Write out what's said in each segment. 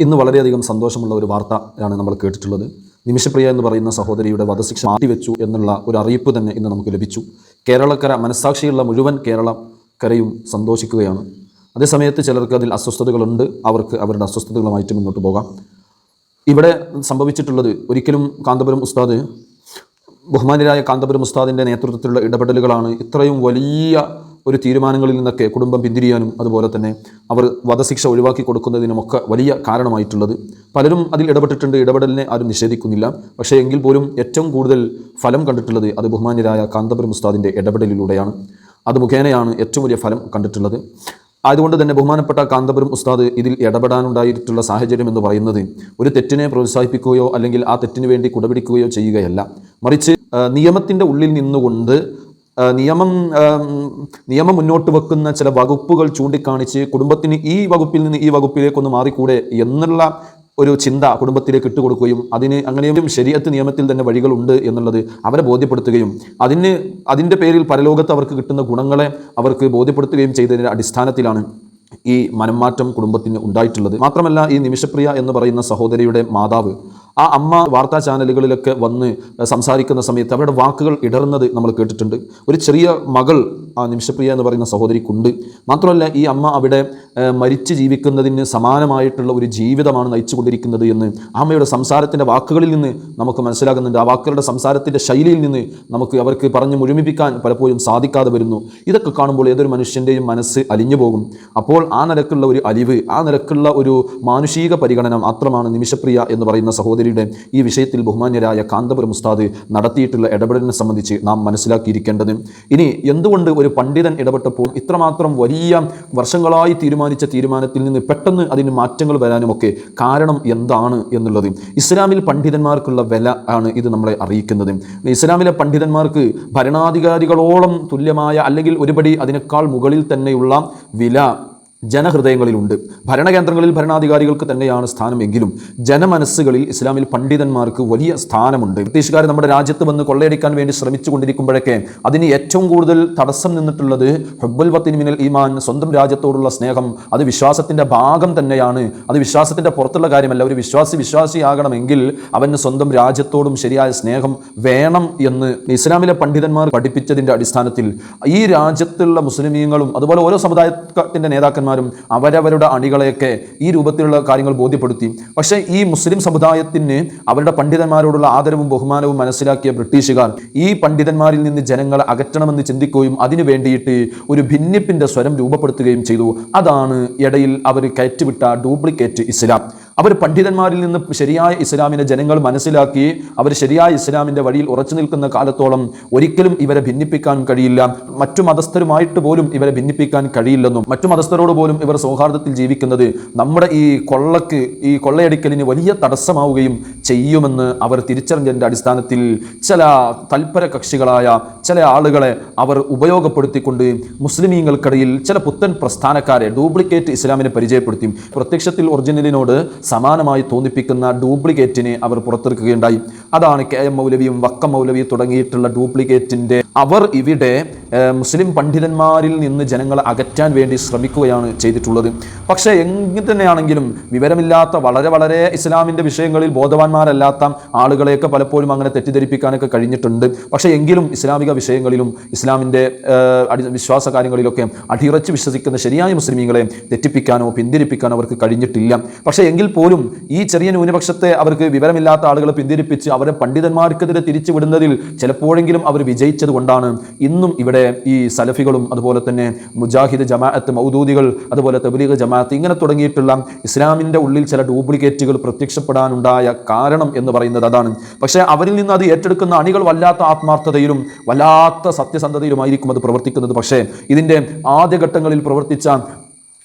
ഇന്ന് വളരെയധികം സന്തോഷമുള്ള ഒരു വാർത്തയാണ് നമ്മൾ കേട്ടിട്ടുള്ളത്. നിമിഷപ്രിയ എന്ന് പറയുന്ന സഹോദരിയുടെ വധശിക്ഷ മാറ്റിവെച്ചു എന്നുള്ള ഒരു അറിയിപ്പ് തന്നെ ഇന്ന് നമുക്ക് ലഭിച്ചു. കേരളക്കര മനസ്സാക്ഷിയുള്ള മുഴുവൻ കേരളക്കരയും സന്തോഷിക്കുകയാണ്. അതേസമയത്ത് ചിലർക്ക് അതിൽ അസ്വസ്ഥതകളുണ്ട്. അവർക്ക് അവരുടെ അസ്വസ്ഥതകളുമായിട്ട് മുന്നോട്ട് പോകാം. ഇവിടെ സംഭവിച്ചിട്ടുള്ളത് ഒരിക്കലും കാന്തപുരം ഉസ്താദ് ബഹുമാനരായ കാന്തപുരം ഉസ്താദിന്റെ നേതൃത്വത്തിലുള്ള ഇടപെടലുകളാണ് ഇത്രയും വലിയ ഒരു തീരുമാനങ്ങളിൽ നിന്നൊക്കെ കുടുംബം പിന്തിരിയാനും അതുപോലെ തന്നെ അവർ വധശിക്ഷ ഒഴിവാക്കി കൊടുക്കുന്നതിനുമൊക്കെ വലിയ കാരണമായിട്ടുള്ളത്. പലരും അതിൽ ഇടപെട്ടിട്ടുണ്ട് ഇടപെടലിനെ ആരും നിഷേധിക്കുന്നില്ല. പക്ഷേ എങ്കിൽ പോലും ഏറ്റവും കൂടുതൽ ഫലം കണ്ടിട്ടുള്ളത് അത് ബഹുമാന്യരായ കാന്തപുരം ഉസ്താദിന്റെ ഇടപെടലിലൂടെയാണ്. അത് മുഖേനയാണ് ഏറ്റവും വലിയ ഫലം കണ്ടിട്ടുള്ളത്. ആയതുകൊണ്ട് തന്നെ ബഹുമാനപ്പെട്ട കാന്തപുരം ഉസ്താദ് ഇതിൽ ഇടപെടാനുണ്ടായിട്ടുള്ള സാഹചര്യം എന്ന് പറയുന്നത് ഒരു തെറ്റിനെ പ്രോത്സാഹിപ്പിക്കുകയോ അല്ലെങ്കിൽ ആ തെറ്റിന് വേണ്ടി കുടപിടിക്കുകയോ ചെയ്യുകയല്ല. മറിച്ച് നിയമത്തിന്റെ ഉള്ളിൽ നിന്നുകൊണ്ട് നിയമം നിയമം മുന്നോട്ട് വെക്കുന്ന ചില വകുപ്പുകൾ ചൂണ്ടിക്കാണിച്ച് കുടുംബത്തിന് ഈ വകുപ്പിൽ നിന്ന് ഈ വകുപ്പിലേക്കൊന്ന് മാറിക്കൂടെ എന്നുള്ള ഒരു ചിന്ത കുടുംബത്തിലേക്ക് ഇട്ടുകൊടുക്കുകയും അതിന് അങ്ങനെയും ശരിയത്ത് നിയമത്തിൽ തന്നെ വഴികളുണ്ട് എന്നുള്ളത് അവരെ ബോധ്യപ്പെടുത്തുകയും അതിന് അതിന്റെ പേരിൽ പരലോകത്ത് അവർക്ക് കിട്ടുന്ന ഗുണങ്ങളെ അവർക്ക് ബോധ്യപ്പെടുത്തുകയും ചെയ്തതിന്റെ അടിസ്ഥാനത്തിലാണ് ഈ മനംമാറ്റം കുടുംബത്തിന് ഉണ്ടായിട്ടുള്ളത്. മാത്രമല്ല ഈ നിമിഷപ്രിയ എന്ന് പറയുന്ന സഹോദരിയുടെ മാതാവ് ആ അമ്മ വാർത്താ ചാനലുകളിലൊക്കെ വന്ന് സംസാരിക്കുന്ന സമയത്ത് അവരുടെ വാക്കുകൾ ഇടറുന്നത് നമ്മൾ കേട്ടിട്ടുണ്ട്. ഒരു ചെറിയ മകൾ ആ നിമിഷപ്രിയ എന്ന് പറയുന്ന സഹോദരിക്കുണ്ട്. മാത്രമല്ല ഈ അമ്മ അവിടെ മരിച്ച് ജീവിക്കുന്നതിന് സമാനമായിട്ടുള്ള ഒരു ജീവിതമാണ് നയിച്ചുകൊണ്ടിരിക്കുന്നത് എന്ന് അമ്മയുടെ സംസാരത്തിന്റെ വാക്കുകളിൽ നിന്ന് നമുക്ക് മനസ്സിലാകുന്നുണ്ട്. ആ വാക്കുകളുടെ സംസാരത്തിന്റെ ശൈലിയിൽ നിന്ന് നമുക്ക് അവർക്ക് പറഞ്ഞ് മുഴുമിപ്പിക്കാൻ പലപ്പോഴും സാധിക്കാതെ വരുന്നു. ഇതൊക്കെ കാണുമ്പോൾ ഏതൊരു മനുഷ്യന്റെയും മനസ്സ് അലിഞ്ഞു പോകും. അപ്പോൾ ആ നിരക്കുള്ള ഒരു അലിവ് ആ നിരക്കുള്ള ഒരു മാനുഷിക പരിഗണന മാത്രമാണ് നിമിഷപ്രിയ എന്ന് പറയുന്ന സഹോദരിയുടെ ഈ വിഷയത്തിൽ ബഹുമാന്യരായ കാന്തപുരം ഉസ്താദ് നടത്തിയിട്ടുള്ള ഇടപെടലിനെ സംബന്ധിച്ച് നാം മനസ്സിലാക്കിയിരിക്കേണ്ടത്. ഇനി എന്തുകൊണ്ട് ഒരു പണ്ഡിതൻ ഇടപെട്ടപ്പോൾ ഇത്രമാത്രം വലിയ വർഷങ്ങളായി തീരുമാനിച്ച തീരുമാനത്തിൽ നിന്ന് പെട്ടെന്ന് അതിന് മാറ്റങ്ങൾ വരാനുമൊക്കെ കാരണം എന്താണ് എന്നുള്ളത്. ഇസ്ലാമിൽ പണ്ഡിതന്മാർക്കുള്ള വില ആണ് ഇത് നമ്മളെ അറിയിക്കുന്നത്. ഇസ്ലാമിലെ പണ്ഡിതന്മാർക്ക് ഭരണാധികാരികളോളം തുല്യമായ അല്ലെങ്കിൽ ഒരുപടി അതിനേക്കാൾ മുകളിൽ തന്നെയുള്ള വില ജനഹൃദയങ്ങളിലുണ്ട്. ഭരണകേന്ദ്രങ്ങളിൽ ഭരണാധികാരികൾക്ക് തന്നെയാണ് സ്ഥാനമെങ്കിലും ജനമനസ്സുകളിൽ ഇസ്ലാമിൽ പണ്ഡിതന്മാർക്ക് വലിയ സ്ഥാനമുണ്ട്. ബ്രിട്ടീഷുകാർ നമ്മുടെ രാജ്യത്ത് വന്ന് കൊള്ളയടിക്കാൻ വേണ്ടി ശ്രമിച്ചു കൊണ്ടിരിക്കുമ്പോഴൊക്കെ അതിന് ഏറ്റവും കൂടുതൽ തടസ്സം നിന്നിട്ടുള്ളത് ഹബ്ബുൽ വത്തിൻ മിനൽ ഈമാൻ സ്വന്തം രാജ്യത്തോടുള്ള സ്നേഹം. അത് വിശ്വാസത്തിന്റെ ഭാഗം തന്നെയാണ്. അത് വിശ്വാസത്തിന്റെ പുറത്തുള്ള കാര്യമല്ല. ഒരു വിശ്വാസി വിശ്വാസിയാകണമെങ്കിൽ അവന് സ്വന്തം രാജ്യത്തോടും ശരിയായ സ്നേഹം വേണം എന്ന് ഇസ്ലാമിലെ പണ്ഡിതന്മാർ പഠിപ്പിച്ചതിന്റെ അടിസ്ഥാനത്തിൽ ഈ രാജ്യത്തുള്ള മുസ്ലിമീങ്ങളും അതുപോലെ ഓരോ സമുദായത്തിന്റെ നേതാക്കന്മാരും അവരവരുടെ അണികളെയൊക്കെ ഈ രൂപത്തിലുള്ള കാര്യങ്ങൾ ബോധ്യപ്പെടുത്തി. പക്ഷേ ഈ മുസ്ലിം സമുദായത്തിന് അവരുടെ പണ്ഡിതന്മാരോടുള്ള ആദരവും ബഹുമാനവും മനസ്സിലാക്കിയ ബ്രിട്ടീഷുകാർ ഈ പണ്ഡിതന്മാരിൽ നിന്ന് ജനങ്ങളെ അകറ്റണമെന്ന് ചിന്തിക്കുകയും അതിനു വേണ്ടിയിട്ട് ഒരു ഭിന്നിപ്പിന്റെ സ്വരം രൂപപ്പെടുത്തുകയും ചെയ്തു. അതാണ് ഇടയിൽ അവർ കയറ്റിവിട്ട ഡ്യൂപ്ലിക്കേറ്റ് ഇസ്ലാം. അവർ പണ്ഡിതന്മാരിൽ നിന്ന് ശരിയായ ഇസ്ലാമിനെ ജനങ്ങൾ മനസ്സിലാക്കി അവർ ശരിയായ ഇസ്ലാമിന്റെ വഴിയിൽ ഉറച്ചു നിൽക്കുന്ന കാലത്തോളം ഒരിക്കലും ഇവരെ ഭിന്നിപ്പിക്കാൻ കഴിയില്ല. മറ്റു മതസ്ഥരുമായിട്ട് പോലും ഇവരെ ഭിന്നിപ്പിക്കാൻ കഴിയില്ലെന്നും മറ്റു മതസ്ഥരോട് പോലും ഇവർ സൗഹാർദ്ദത്തിൽ ജീവിക്കുന്നത് നമ്മുടെ ഈ കൊള്ളക്ക് ഈ കൊള്ളയടിക്കലിന് വലിയ തടസ്സമാവുകയും ചെയ്യുമെന്ന് അവർ തിരിച്ചറിഞ്ഞതിന്റെ അടിസ്ഥാനത്തിൽ ചില തൽപര കക്ഷികളായ ചില ആളുകളെ അവർ ഉപയോഗപ്പെടുത്തിക്കൊണ്ട് മുസ്ലിമീങ്ങൾക്കിടയിൽ ചില പുത്തൻ പ്രസ്ഥാനക്കാരെ ഡ്യൂപ്ലിക്കേറ്റ് ഇസ്ലാമിനെ പരിചയപ്പെടുത്തി. പ്രത്യക്ഷത്തിൽ ഒറിജിനലിനോട് സമാനമായി തോന്നിപ്പിക്കുന്ന ഡ്യൂപ്ലിക്കേറ്റിനെ അവർ പുറത്തിറക്കുകയുണ്ടായി അതാണ് കെ എം മൗലവിയും വക്കം മൗലവി തുടങ്ങിയിട്ടുള്ള ഡ്യൂപ്ലിക്കേറ്റിന്റെ അവർ ഇവിടെ മുസ്ലിം പണ്ഡിതന്മാരിൽ നിന്ന് ജനങ്ങളെ അകറ്റാൻ വേണ്ടി ശ്രമിക്കുകയാണ് ചെയ്തിട്ടുള്ളത്. പക്ഷേ എങ്ങനെ തന്നെയാണെങ്കിലും വിവരമില്ലാത്ത വളരെ വളരെ ഇസ്ലാമിന്റെ വിഷയങ്ങളിൽ ബോധവാന്മാരല്ലാത്ത ആളുകളെയൊക്കെ പലപ്പോഴും അങ്ങനെ തെറ്റിദ്ധരിപ്പിക്കാനൊക്കെ കഴിഞ്ഞിട്ടുണ്ട്. പക്ഷേ എങ്കിലും ഇസ്ലാമിക വിഷയങ്ങളിലും ഇസ്ലാമിന്റെ വിശ്വാസ കാര്യങ്ങളിലൊക്കെ അടിയുറച്ച് വിശ്വസിക്കുന്ന ശരിയായ മുസ്ലിമീങ്ങളെ തെറ്റിപ്പിക്കാനോ പിന്തിരിപ്പിക്കാനോ അവർക്ക് കഴിഞ്ഞിട്ടില്ല. പക്ഷേ എങ്കിൽ പോലും ഈ ചെറിയ ന്യൂനപക്ഷത്തെ അവർക്ക് വിവരമില്ലാത്ത ആളുകളെ പിന്തിരിപ്പിച്ച് അവരെ പണ്ഡിതന്മാർക്കെതിരെ തിരിച്ചുവിടുന്നതിൽ ചിലപ്പോഴെങ്കിലും അവർ വിജയിച്ചത് കൊണ്ടാണ്. ഇന്നും ഇവിടെ ഈ സലഫികളും അതുപോലെ തന്നെ മുജാഹിദ് ജമാഅത്ത് മൗദൂദികൾ അതുപോലെ തബ്ലീഗ് ജമാഅത്ത് ഇങ്ങനെ തുടങ്ങിയിട്ടുള്ള ഇസ്ലാമിന്റെ ഉള്ളിൽ ചില ഡ്യൂപ്ലിക്കേറ്റുകൾ പ്രത്യക്ഷപ്പെടാനുണ്ടായ കാരണം എന്ന് പറയുന്നത് അതാണ്. പക്ഷേ അവരിൽ നിന്ന് അത് ഏറ്റെടുക്കുന്ന അണികൾ വല്ലാത്ത ആത്മാർത്ഥതയിലും വല്ലാത്ത സത്യസന്ധതയിലുമായിരിക്കും അത് പ്രവർത്തിക്കുന്നത്. പക്ഷേ ഇതിന്റെ ആദ്യഘട്ടങ്ങളിൽ പ്രവർത്തിച്ച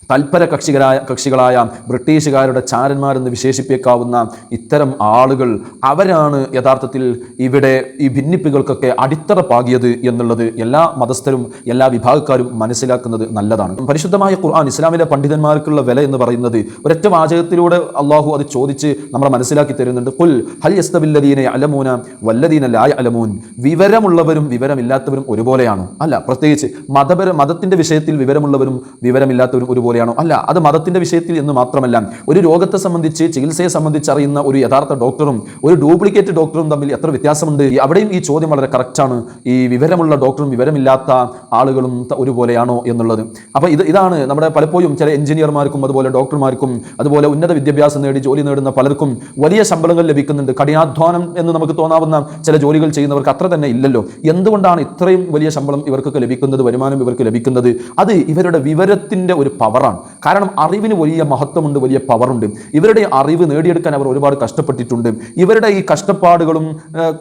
തൽപര കക്ഷികളായ കക്ഷികളായ ബ്രിട്ടീഷുകാരുടെ ചാരന്മാരെന്ന് വിശേഷിപ്പിക്കാവുന്ന ഇത്തരം ആളുകൾ അവരാണ് യഥാർത്ഥത്തിൽ ഇവിടെ ഈ ഭിന്നിപ്പുകൾക്കൊക്കെ അടിത്തറ പാകിയത് എന്നുള്ളത് എല്ലാ മതസ്ഥരും എല്ലാ വിഭാഗക്കാരും മനസ്സിലാക്കുന്നത് നല്ലതാണ്. പരിശുദ്ധമായ ഖുർആൻ ഇസ്ലാമിലെ പണ്ഡിതന്മാർക്കുള്ള വില എന്ന് പറയുന്നത് ഒരൊറ്റ വാചകത്തിലൂടെ അള്ളാഹു അത് ചോദിച്ച് നമ്മളെ മനസ്സിലാക്കി തരുന്നുണ്ട്. കുൽ ഹൽ യസ്തബില്ലദീനെ അലമൂന വല്ലദീന ലായ അലമൂൻ വിവരമുള്ളവരും വിവരമില്ലാത്തവരും ഒരുപോലെയാണ്. അല്ല പ്രത്യേകിച്ച് മതപര മതത്തിന്റെ വിഷയത്തിൽ വിവരമുള്ളവരും വിവരമില്ലാത്തവരും ഒരുപോലെയാണ്. പോലെയാണോ? അല്ല അത് മതത്തിന്റെ വിഷയത്തിൽ എന്ന് മാത്രമല്ല ഒരു രോഗത്തെ സംബന്ധിച്ച് ചികിത്സയെ സംബന്ധിച്ച് അറിയുന്ന ഒരു യഥാർത്ഥ ഡോക്ടറും ഒരു ഡ്യൂപ്ലിക്കേറ്റ് ഡോക്ടറും തമ്മിൽ എത്ര വ്യത്യാസമുണ്ട്? അവിടെയും ഈ ചോദ്യം വളരെ കറക്റ്റാണ് ഈ വിവരമുള്ള ഡോക്ടറും വിവരമില്ലാത്ത ആളുകളും ഒരുപോലെയാണോ എന്നുള്ളത്. അപ്പോൾ ഇത് ഇതാണ് നമ്മുടെ പലപ്പോഴും ചില എഞ്ചിനീയർമാർക്കും അതുപോലെ ഡോക്ടർമാർക്കും അതുപോലെ ഉന്നത വിദ്യാഭ്യാസം നേടി ജോലി നേടുന്ന പലർക്കും വലിയ ശമ്പളങ്ങൾ ലഭിക്കുന്നുണ്ട്. കഠിനാധ്വാനം എന്ന് നമുക്ക് തോന്നാവുന്ന ചില ജോലികൾ ചെയ്യുന്നവർക്ക് അത്ര തന്നെ ഇല്ലല്ലോ. എന്തുകൊണ്ടാണ് ഇത്രയും വലിയ ശമ്പളം ഇവർക്കൊക്കെ ലഭിക്കുന്നത് വരുമാനം ഇവർക്ക് ലഭിക്കുന്നത്? അത് ഇവരുടെ വിവരത്തിന്റെ ഒരു പവറാണ് കാരണം അറിവിന് വലിയ മഹത്വമുണ്ട് വലിയ പവറുണ്ട് ഇവരുടെ അറിവ് നേടിയെടുക്കാൻ അവർ ഒരുപാട് കഷ്ടപ്പെട്ടിട്ടുണ്ട്. ഇവരുടെ ഈ കഷ്ടപ്പാടുകളും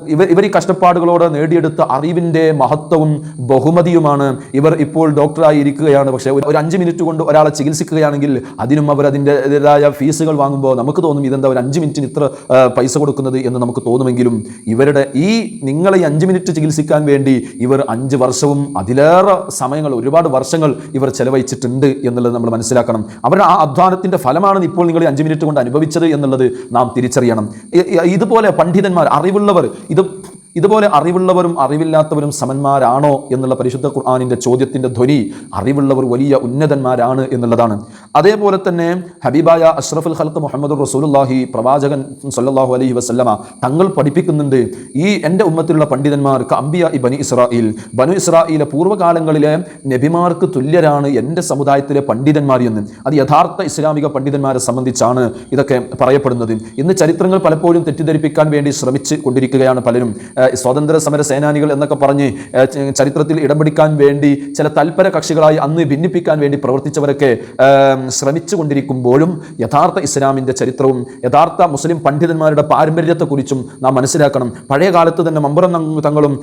ഇവർ ഈ കഷ്ടപ്പാടുകളോട് നേടിയെടുത്ത അറിവിന്റെ മഹത്വവും ബഹുമതിയുമാണ്. ഇവർ ഇപ്പോൾ ഡോക്ടറായി ഇരിക്കുകയാണ് പക്ഷേ ഒരു- ഒരു അഞ്ച് മിനിറ്റ് കൊണ്ട് ഒരാളെ ചികിത്സിക്കുകയാണെങ്കിൽ അതിനും അവർ അതിന്റെതായ ഫീസുകൾ വാങ്ങുമ്പോൾ നമുക്ക് തോന്നും ഇതെന്താ ഒരു അഞ്ച് മിനിറ്റിന് ഇത്ര പൈസ കൊടുക്കുന്നത് എന്ന് നമുക്ക് തോന്നുമെങ്കിലും ഇവരുടെ ഈ നിങ്ങളെ ഈ അഞ്ച് മിനിറ്റ് ചികിത്സിക്കാൻ വേണ്ടി ഇവർ അഞ്ച് വർഷവും അതിലേറെ സമയങ്ങൾ ഒരുപാട് വർഷങ്ങൾ ഇവർ ചെലവഴിച്ചിട്ടുണ്ട് എന്നുള്ളത് നമ്മൾ മനസ്സിലാക്കണം. അവരുടെ ആ അധ്വാനത്തിന്റെ ഫലമാണ് ഇപ്പോൾ നിങ്ങൾ അഞ്ച് മിനിറ്റ് കൊണ്ട് അനുഭവിച്ചത് എന്നുള്ളത് നാം തിരിച്ചറിയണം. ഇതുപോലെ പണ്ഡിതന്മാർ അറിവുള്ളവർ ഇത് ഇതുപോലെ അറിവുള്ളവരും അറിവില്ലാത്തവരും സമന്മാരാണോ എന്നുള്ള പരിശുദ്ധ ഖുർആാനിന്റെ ചോദ്യത്തിന്റെ ധ്വനി അറിവുള്ളവർ വലിയ ഉന്നതന്മാരാണ് എന്നുള്ളതാണ്. അതേപോലെ തന്നെ ഹബീബായ അഷ്റഫുൽ ഹൽക്ക് മുഹമ്മദ് റസൂലുല്ലാഹി പ്രവാചകൻ സല്ലല്ലാഹു അലൈഹി വസല്ലമ തങ്ങൾ പഠിപ്പിക്കുന്നുണ്ട് ഈ എന്റെ ഉമ്മത്തിലുള്ള പണ്ഡിതന്മാർക്ക് അംബിയ ഇ ബനി ഇസ്രായേൽ. ബനു ഇസ്രായിലെ പൂർവകാലങ്ങളിലെ നബിമാർക്ക് തുല്യരാണ് എന്റെ സമുദായത്തിലെ പണ്ഡിതന്മാർ എന്ന്. അത് യഥാർത്ഥ ഇസ്ലാമിക പണ്ഡിതന്മാരെ സംബന്ധിച്ചാണ് ഇതൊക്കെ പറയപ്പെടുന്നത്. ഇന്ന് ചരിത്രങ്ങൾ പലപ്പോഴും തെറ്റിദ്ധരിപ്പിക്കാൻ വേണ്ടി ശ്രമിച്ചു കൊണ്ടിരിക്കുകയാണ് പലരും. സ്വാതന്ത്ര്യ സമര സേനാനികൾ എന്നൊക്കെ പറഞ്ഞ് ചരിത്രത്തിൽ ഇടം പിടിക്കാൻ വേണ്ടി ചില തൽപര കക്ഷികളായി അന്ന് ഭിന്നിപ്പിക്കാൻ വേണ്ടി പ്രവർത്തിച്ചവരൊക്കെ ശ്രമിച്ചു കൊണ്ടിരിക്കുമ്പോഴും യഥാർത്ഥ ഇസ്ലാമിന്റെ ചരിത്രവും യഥാർത്ഥ മുസ്ലിം പണ്ഡിതന്മാരുടെ പാരമ്പര്യത്തെക്കുറിച്ചും നാം മനസ്സിലാക്കണം. പഴയ കാലത്ത് തന്നെ മമ്പുറം തങ്ങളും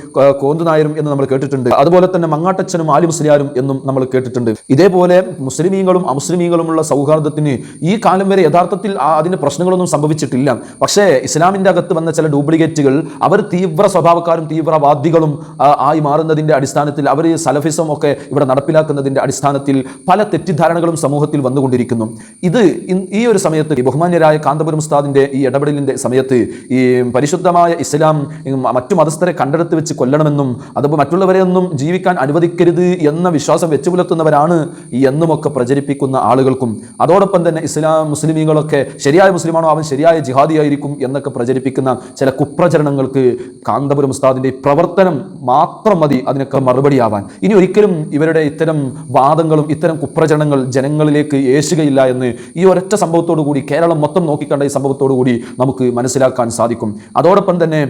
കോന്തുനായരും എന്ന് നമ്മൾ കേട്ടിട്ടുണ്ട്. അതുപോലെ തന്നെ മങ്ങാട്ടച്ചനും ആലി മുസ്ലിയാരും എന്നും നമ്മൾ കേട്ടിട്ടുണ്ട്. ഇതേപോലെ മുസ്ലിമീങ്ങളും അമുസ്ലിമീങ്ങളുമുള്ള സൗഹാർദ്ദത്തിന് ഈ കാലം വരെ യഥാർത്ഥത്തിൽ അതിന്റെ പ്രശ്നങ്ങളൊന്നും സംഭവിച്ചിട്ടില്ല. പക്ഷേ ഇസ്ലാമിന്റെ അകത്ത് വന്ന ചില ഡ്യൂപ്ലിക്കേറ്റുകൾ അവർ തീവ്ര സ്വഭാവക്കാരും തീവ്രവാദികളും ആയി മാറുന്നതിന്റെ അടിസ്ഥാനത്തിൽ അവർ സലഫിസം ഒക്കെ ഇവിടെ നടപ്പിലാക്കുന്നതിന്റെ അടിസ്ഥാനത്തിൽ പല തെറ്റിദ്ധാരണകളും സമൂഹത്തിൽ വന്നുകൊണ്ടിരിക്കുന്നു. ഇത് ഈ ഒരു സമയത്ത് ബഹുമാന്യരായ കാന്തപുരം ഉസ്താദിന്റെ ഈ ഇടപെടലിന്റെ സമയത്ത് ഈ പരിശുദ്ധമായ ഇസ്ലാം മറ്റു മതസ്ഥരെ കണ്ടെടുത്ത് വെച്ച് കൊല്ലണമെന്നും അതുപോലെ മറ്റുള്ളവരെ ഒന്നും ജീവിക്കാൻ അനുവദിക്കരുത് എന്ന വിശ്വാസം വെച്ചു പുലർത്തുന്നവരാണ് എന്നുമൊക്കെ പ്രചരിപ്പിക്കുന്ന ആളുകൾക്കും. അതോടൊപ്പം തന്നെ ഇസ്ലാം മുസ്ലിമീങ്ങളൊക്കെ ശരിയായ മുസ്ലിമാണോ അവൻ ശരിയായ ജിഹാദിയായിരിക്കും എന്നൊക്കെ പ്രചരിപ്പിക്കുന്ന ചില കുപ്രചരണങ്ങൾക്ക് കാന്തപുരം ഉസ്താദിന്റെ പ്രവർത്തനം മാത്രം മതി അതിനൊക്കെ മറുപടിയാവാൻ. ഇനി ഒരിക്കലും ഇവരുടെ ഇത്തരം വാദങ്ങളും ഇത്തരം കുപ്രചരണങ്ങൾ ജനങ്ങളിലേക്ക് ഏശുകയില്ല എന്ന് ഈ ഒരൊറ്റ സംഭവത്തോടു കൂടി കേരളം മൊത്തം നോക്കിക്കണ്ട ഈ സംഭവത്തോടു കൂടി നമുക്ക് മനസ്സിലാക്കാൻ സാധിക്കും. അതോടൊപ്പം തന്നെ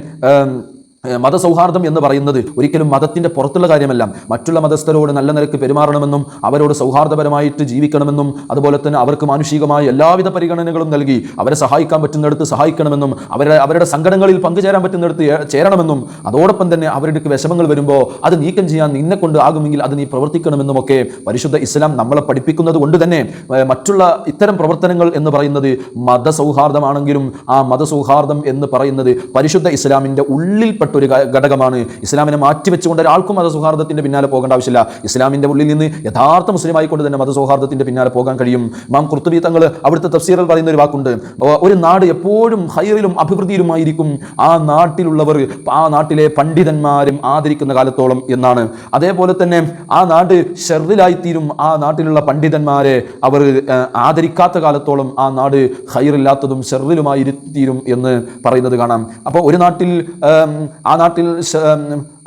മതസൗഹാർദ്ദം എന്ന് പറയുന്നത് ഒരിക്കലും മതത്തിന്റെ പുറത്തുള്ള കാര്യമല്ല. മറ്റുള്ള മതസ്ഥരോട് നല്ല നിരക്ക് പെരുമാറണമെന്നും അവരോട് സൗഹാർദ്ദപരമായിട്ട് ജീവിക്കണമെന്നും അതുപോലെ തന്നെ അവർക്ക് മാനുഷികമായ എല്ലാവിധ പരിഗണനകളും നൽകി അവരെ സഹായിക്കാൻ പറ്റുന്നിടത്ത് സഹായിക്കണമെന്നും അവരുടെ അവരുടെ സംഘടനകളിൽ പങ്കുചേരാൻ പറ്റുന്നിടത്ത് ചേരണമെന്നും അതോടൊപ്പം തന്നെ അവരുടെ വിഷമങ്ങൾ വരുമ്പോൾ അത് നീക്കം ചെയ്യാൻ നിന്നെ കൊണ്ട് ആകുമെങ്കിൽ അത് നീ പ്രവർത്തിക്കണമെന്നും ഒക്കെ പരിശുദ്ധ ഇസ്ലാം നമ്മളെ പഠിപ്പിക്കുന്നത് കൊണ്ട് തന്നെ മറ്റുള്ള ഇത്തരം പ്രവർത്തനങ്ങൾ എന്ന് പറയുന്നത് മതസൗഹാർദ്ദമാണെങ്കിലും ആ മതസൗഹാർദ്ദം എന്ന് പറയുന്നത് പരിശുദ്ധ ഇസ്ലാമിന്റെ ഉള്ളിൽപ്പെട്ട ഒരു ഘടകമാണ്. ഇസ്ലാമിനെ മാറ്റിവെച്ചുകൊണ്ട് ഒരാൾക്കും മതസൗഹാർദ്ദത്തിന്റെ പിന്നാലെ പോകേണ്ട ആവശ്യമില്ല. ഇസ്ലാമിന്റെ ഉള്ളിൽ നിന്ന് യഥാർത്ഥ മുസ്ലിമായിക്കൊണ്ട് തന്നെ മതസൗഹാർദ്ദത്തിന്റെ പിന്നാലെ പോകാൻ കഴിയും. മാം കുർത്തുബി തങ്ങൾ അവിടുത്തെ തഫ്സീറിൽ പറയുന്ന ഒരു വാക്കുണ്ട്. ഒരു നാട് എപ്പോഴും ഹൈറിലും അഭിവൃദ്ധിയിലുമായിരിക്കും ആ നാട്ടിലുള്ളവർ ആ നാട്ടിലെ പണ്ഡിതന്മാരും ആദരിക്കുന്ന കാലത്തോളം എന്നാണ്. അതേപോലെ തന്നെ ആ നാട് ഷെറിലായിത്തീരും ആ നാട്ടിലുള്ള പണ്ഡിതന്മാരെ അവർ ആദരിക്കാത്ത കാലത്തോളം ആ നാട് ഹൈറില്ലാത്തതും ഷെറിലുമായിരുത്തീരും എന്ന് പറയുന്നത് കാണാം. അപ്പോൾ ഒരു നാട്ടിൽ ആ നാട്ടിൽ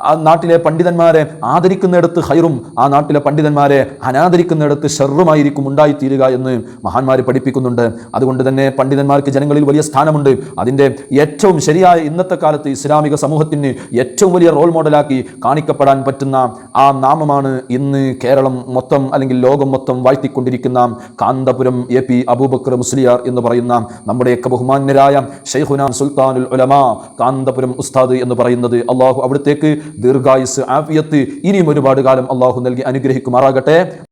ആ നാട്ടിലെ പണ്ഡിതന്മാരെ ആദരിക്കുന്നിടത്ത് ഹൈറും ആ നാട്ടിലെ പണ്ഡിതന്മാരെ അനാദരിക്കുന്നിടത്ത് ഷെറുമായിരിക്കും ഉണ്ടായിത്തീരുക എന്ന് മഹാന്മാർ പഠിപ്പിക്കുന്നുണ്ട്. അതുകൊണ്ട് തന്നെ പണ്ഡിതന്മാർക്ക് ജനങ്ങളിൽ വലിയ സ്ഥാനമുണ്ട്. അതിന്റെ ഏറ്റവും ശരിയായ ഇന്നത്തെ കാലത്ത് ഇസ്ലാമിക സമൂഹത്തിന് ഏറ്റവും വലിയ റോൾ മോഡലാക്കി കാണിക്കപ്പെടാൻ പറ്റുന്ന ആ നാമമാണ് ഇന്ന് കേരളം മൊത്തം അല്ലെങ്കിൽ ലോകം മൊത്തം വാഴ്ത്തിക്കൊണ്ടിരിക്കുന്ന കാന്തപുരം എ പി അബൂബക്കർ മുസ്ലിയാർ എന്ന് പറയുന്ന നമ്മുടെയൊക്കെ ബഹുമാന്യരായ ഷെയ്ഖുന സുൽത്താനുൽ ഉലമാ കാന്തപുരം ഉസ്താദ് എന്ന് പറയുന്നത്. അള്ളാഹു അവിടത്തേക്ക് ദീർഘായുസ് ആഫിയത്ത് ഇനിയും ഒരുപാട് കാലം അള്ളാഹു നൽകി അനുഗ്രഹിക്കുമാറാകട്ടെ.